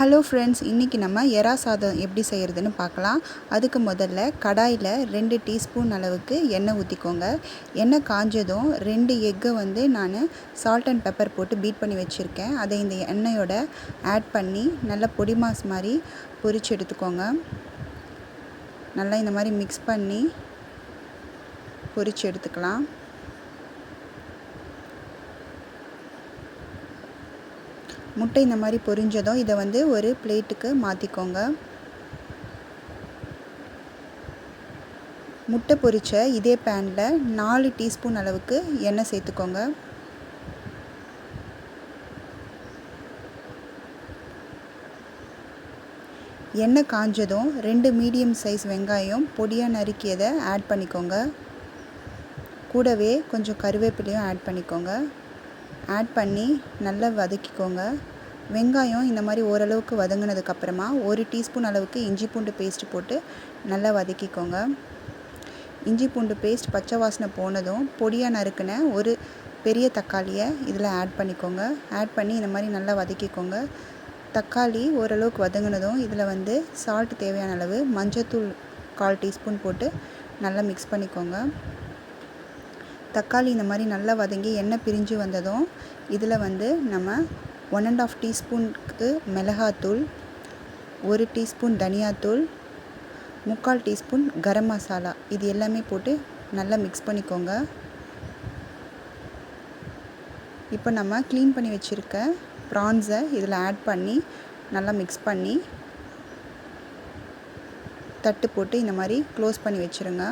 Hello friends இன்றைக்கி நம்ம எறா சாதம் எப்படி செய்கிறதுன்னு பார்க்கலாம். அதுக்கு முதல்ல கடாயில் ரெண்டு டீஸ்பூன் அளவுக்கு எண்ணெய் ஊற்றிக்கோங்க எண்ணெய் காஞ்சதும் ரெண்டு எக்கை வந்து நான் சால்ட் அண்ட் பெப்பர் போட்டு பீட் பண்ணி வச்சுருக்கேன். அதை இந்த எண்ணெயோட ஆட் பண்ணி நல்லா பொடி மாஸ் மாதிரி பொரிச்சு எடுத்துக்கோங்க. நல்லா இந்த மாதிரி மிக்ஸ் பண்ணி பொரிச்சு எடுத்துக்கலாம். முட்டை இந்த மாதிரி பொரிஞ்சதும் இதை வந்து ஒரு பிளேட்டுக்கு மாற்றிக்கோங்க முட்டை பொரிச்ச இதே பேனில் நாலு டீஸ்பூன் அளவுக்கு எண்ணெய் சேர்த்துக்கோங்க. எண்ணெய் காஞ்சதும் ரெண்டு மீடியம் சைஸ் வெங்காயம் பொடியாக நறுக்கியதை ஆட் பண்ணிக்கோங்க. கூடவே கொஞ்சம் கருவேப்பிலையும் ஆட் பண்ணிக்கோங்க. ஆட் பண்ணி நல்லா வதக்கிக்கோங்க. வெங்காயம் இந்த மாதிரி ஓரளவுக்கு வதங்கினதுக்கப்புறமா ஒரு டீஸ்பூன் அளவுக்கு இஞ்சி பூண்டு பேஸ்ட் போட்டு நல்லா வதக்கிக்கோங்க. இஞ்சி பூண்டு பேஸ்ட் பச்சை வாசனை போனதும் பொடியாக நறுக்கின ஒரு பெரிய தக்காளியை இதில் ஆட் பண்ணிக்கோங்க. ஆட் பண்ணி இந்த மாதிரி நல்லா வதக்கிக்கோங்க. தக்காளி ஓரளவுக்கு வதங்கினதும் இதில் வந்து சால்ட் தேவையான அளவு மஞ்சத்தூள் கால் டீஸ்பூன் போட்டு நல்லா மிக்ஸ் பண்ணிக்கோங்க. தக்காளி இந்த மாதிரி நல்லா வதங்கி எண்ணெய் பிரிஞ்சு வந்ததும் இதில் வந்து நம்ம ஒன் அண்ட் ஆஃப் டீஸ்பூனுக்கு மிளகாத்தூள் ஒரு டீஸ்பூன் தனியாத்தூள் முக்கால் டீஸ்பூன் கரம் மசாலா. இது எல்லாமே போட்டு நல்லா மிக்ஸ் பண்ணிக்கோங்க. இப்போ நம்ம க்ளீன் பண்ணி வச்சுருக்க ப்ரான்ஸை இதில் ஆட் பண்ணி நல்லா மிக்ஸ் பண்ணி தட்டு போட்டு இந்த மாதிரி க்ளோஸ் பண்ணி வச்சுருங்க.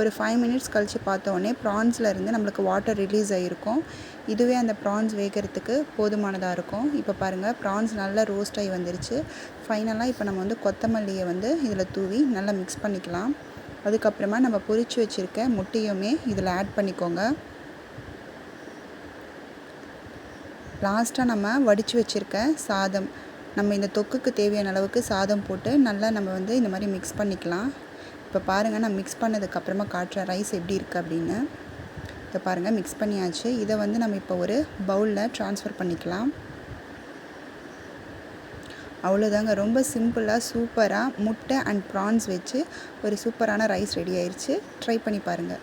ஒரு ஃபைவ் மினிட்ஸ் கழித்து பார்த்தோன்னே ப்ரான்ஸில் இருந்து நம்மளுக்கு வாட்டர் ரிலீஸ் ஆகிருக்கும் இதுவே அந்த ப்ரான்ஸ் வேகிறதுக்கு போதுமானதாக இருக்கும். இப்போ பாருங்கள் ப்ரான்ஸ் நல்லா ரோஸ்ட் ஆகி வந்துருச்சு. ஃபைனலாக இப்போ நம்ம வந்து கொத்தமல்லியை வந்து இதில் தூவி நல்லா மிக்ஸ் பண்ணிக்கலாம். அதுக்கப்புறமா நம்ம பொரித்து வச்சுருக்க முட்டையுமே இதில் ஆட் பண்ணிக்கோங்க. லாஸ்ட்டாக நம்ம வடித்து வச்சுருக்க சாதம் நம்ம இந்த தொக்குக்கு தேவையான அளவுக்கு சாதம் போட்டு நல்லா நம்ம வந்து இந்த மாதிரி மிக்ஸ் பண்ணிக்கலாம். இப்போ பாருங்கள் நான் மிக்ஸ் பண்ணதுக்கப்புறமா காட்டுறேன் ரைஸ் எப்படி இருக்குது அப்படின்னு. இப்போ பாருங்கள் மிக்ஸ் பண்ணியாச்சு. இதை வந்து நம்ம இப்போ ஒரு பவுலில் ட்ரான்ஸ்ஃபர் பண்ணிக்கலாம். அவ்வளோதாங்க. ரொம்ப சிம்பிளாக சூப்பராக முட்டை அண்ட் ப்ரான்ஸ் வச்சு ஒரு சூப்பரான ரைஸ் ரெடி ஆயிடுச்சு ட்ரை பண்ணி பாருங்கள்